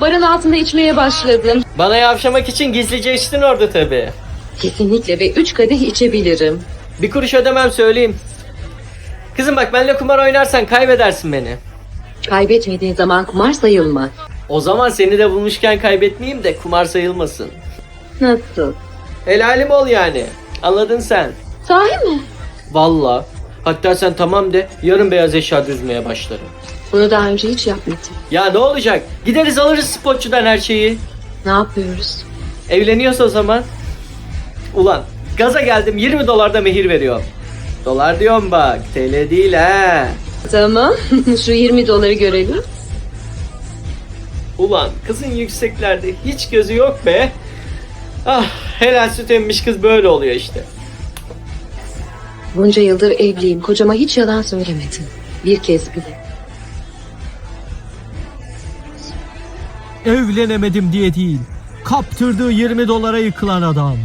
Barın altında içmeye başladım. Bana yavşamak için gizlice içtin orada tabii. Kesinlikle ve üç kadeh içebilirim. Bir kuruş ödemem söyleyeyim. Kızım bak benimle kumar oynarsan kaybedersin beni. Kaybetmediğin zaman kumar sayılmaz. O zaman seni de bulmuşken kaybetmeyeyim de kumar sayılmasın. Nasıl? Helalim ol yani. Anladın sen. Sahi mi? Valla. Hatta sen tamam de yarın beyaz eşya düzmeye başlarım. Bunu daha önce hiç yapmadım. Ya ne olacak? Gideriz alırız spotçudan her şeyi. Ne yapıyoruz? Evleniyorsa o zaman. Ulan gaza geldim 20 dolarda mehir veriyorum. Dolar diyorum bak TL değil ha. Tamam. Şu 20 doları görelim. Ulan kızın yükseklerde hiç gözü yok be. Ah helal süt emmiş kız böyle oluyor işte. Bunca yıldır evliyim. Kocama hiç yalan söylemedim. Bir kez bile. Evlenemedim diye değil. Kaptırdığı 20 dolara yıkılan adam.